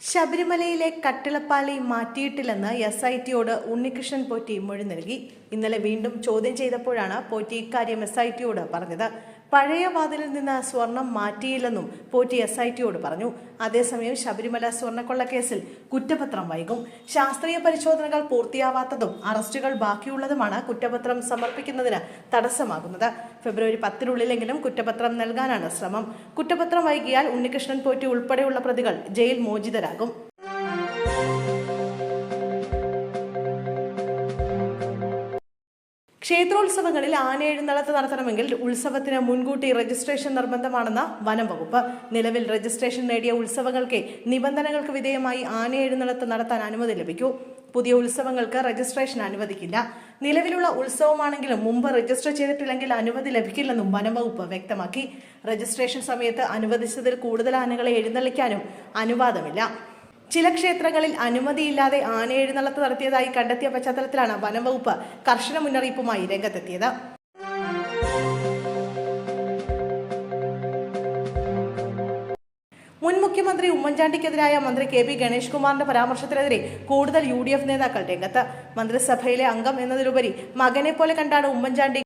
ശബരിമലയിലെ കട്ടിളപ്പാളി മാറ്റിയിട്ടില്ലെന്ന് എസ് ഐ ടിയോട് ഉണ്ണികൃഷ്ണൻ പോറ്റി മൊഴി നൽകി. ഇന്നലെ വീണ്ടും ചോദ്യം ചെയ്തപ്പോഴാണ് പോറ്റി ഇക്കാര്യം എസ് ഐ ടിയോട് പറഞ്ഞത്. പഴയ വാതിലിൽ നിന്ന് സ്വർണം മാറ്റിയില്ലെന്നും പോറ്റി എസ് ഐ ടിയോട് പറഞ്ഞു. അതേസമയം ശബരിമല സ്വർണക്കൊള്ളക്കേസിൽ കുറ്റപത്രം വൈകും. ശാസ്ത്രീയ പരിശോധനകൾ പൂർത്തിയാവാത്തതും അറസ്റ്റുകൾ ബാക്കിയുള്ളതുമാണ് കുറ്റപത്രം സമർപ്പിക്കുന്നതിന് തടസ്സമാകുന്നത്. ഫെബ്രുവരി പത്തിനുള്ളിലെങ്കിലും കുറ്റപത്രം നൽകാനാണ് ശ്രമം. കുറ്റപത്രം വൈകിയാൽ ഉണ്ണികൃഷ്ണൻ പോറ്റി ഉൾപ്പെടെയുള്ള പ്രതികൾ ജയിൽ മോചിതരാകും. ക്ഷേത്രോത്സവങ്ങളിൽ ആനയെഴുന്നള്ളത്ത് നടത്തണമെങ്കിൽ ഉത്സവത്തിന് മുൻകൂട്ടി രജിസ്ട്രേഷൻ നിർബന്ധമാണെന്ന് വനം വകുപ്പ്. നിലവിൽ രജിസ്ട്രേഷൻ നേടിയ ഉത്സവങ്ങൾക്ക് നിബന്ധനകൾക്ക് വിധേയമായി ആനയെഴുന്നള്ളത്ത് നടത്താൻ അനുമതി ലഭിക്കൂ. പുതിയ ഉത്സവങ്ങൾക്ക് രജിസ്ട്രേഷൻ അനുവദിക്കില്ല. നിലവിലുള്ള ഉത്സവമാണെങ്കിലും മുമ്പ് രജിസ്റ്റർ ചെയ്തിട്ടില്ലെങ്കിൽ അനുമതി ലഭിക്കില്ലെന്നും വനം വകുപ്പ് വ്യക്തമാക്കി. രജിസ്ട്രേഷൻ സമയത്ത് അനുവദിച്ചതിൽ കൂടുതൽ ആനകളെ എഴുന്നള്ളിക്കാനും അനുവാദമില്ല. ചില ക്ഷേത്രങ്ങളിൽ അനുമതിയില്ലാതെ ആന എഴുന്നള്ളത്ത് നടത്തിയതായി കണ്ടെത്തിയ പശ്ചാത്തലത്തിലാണ് വനംവകുപ്പ് കർശന മുന്നറിയിപ്പുമായി രംഗത്തെത്തിയത്. മുൻ മുഖ്യമന്ത്രി ഉമ്മൻചാണ്ടിക്കെതിരായ മന്ത്രി കെ പി ഗണേഷ് കുമാറിന്റെ പരാമർശത്തിനെതിരെ കൂടുതൽ യു ഡി എഫ് നേതാക്കൾ രംഗത്ത്. മന്ത്രിസഭയിലെ അംഗം എന്നതിലുപരി മകനെ പോലെ കണ്ടാണ് ഉമ്മൻചാണ്ടി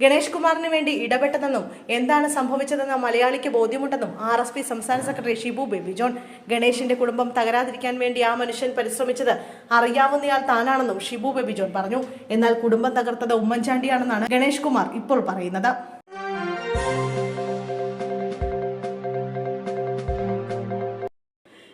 ഗണേഷ് കുമാറിന് വേണ്ടി ഇടപെട്ടതെന്നും എന്താണ് സംഭവിച്ചതെന്ന് മലയാളിക്ക് ബോധ്യമുണ്ടെന്നും ആർ എസ് പി സംസ്ഥാന സെക്രട്ടറി ഷിബു ബേബി ജോൺ ഗണേഷിന്റെ കുടുംബം തകരാതിരിക്കാൻ വേണ്ടി ആ മനുഷ്യൻ പരിശ്രമിച്ചത് അറിയാവുന്നയാൾ താനാണെന്നും ഷിബു ബേബി ജോൺ പറഞ്ഞു. എന്നാൽ കുടുംബം തകർത്തത് ഉമ്മൻചാണ്ടിയാണെന്നാണ് ഗണേഷ് കുമാർ ഇപ്പോൾ പറയുന്നത്.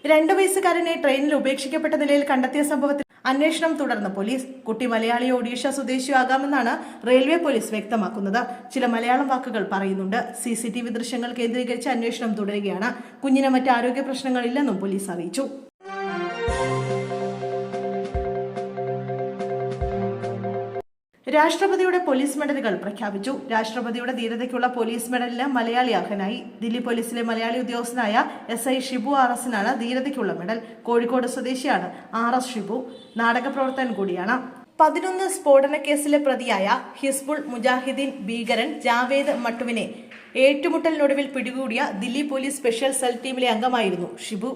രണ്ടു വയസ്സുകാരനെ ട്രെയിനിൽ ഉപേക്ഷിക്കപ്പെട്ട നിലയിൽ കണ്ടെത്തിയ സംഭവത്തിൽ അന്വേഷണം തുടർന്ന് പോലീസ് കുട്ടി മലയാളി ഒഡീഷ സ്വദേശിയോ ആകാമെന്നാണ് റെയിൽവേ പോലീസ് വ്യക്തമാക്കുന്നത്. ചില മലയാളം വാക്കുകൾ പറയുന്നുണ്ട്. സി സി ടി വി ദൃശ്യങ്ങൾ കേന്ദ്രീകരിച്ച് അന്വേഷണം തുടരുകയാണ്. കുഞ്ഞിന് മറ്റ് ആരോഗ്യ പ്രശ്നങ്ങളില്ലെന്നും പോലീസ് അറിയിച്ചു. രാഷ്ട്രപതിയുടെ പോലീസ് മെഡലുകൾ പ്രഖ്യാപിച്ചു. രാഷ്ട്രപതിയുടെ ധീരതയ്ക്കുള്ള പോലീസ് മെഡലിന് മലയാളി അർഹനായി. ദില്ലി പോലീസിലെ മലയാളി ഉദ്യോഗസ്ഥനായ എസ് ഐ ഷിബു ആർ എസിനാണ് ധീരതയ്ക്കുള്ള മെഡൽ. കോഴിക്കോട് സ്വദേശിയാണ് ആർ എസ് ഷിബു. നാടകപ്രവർത്തകൻ കൂടിയാണ്. പതിനൊന്ന് സ്ഫോടന കേസിലെ പ്രതിയായ ഹിസ്ബുൾ മുജാഹിദ്ദീൻ ഭീകരൻ ജാവേദ് മട്ടുവിനെ ഏറ്റുമുട്ടലിനൊടുവിൽ പിടികൂടിയ ദില്ലി പോലീസ് സ്പെഷ്യൽ സെൽ ടീമിലെ അംഗമായിരുന്നു ഷിബു.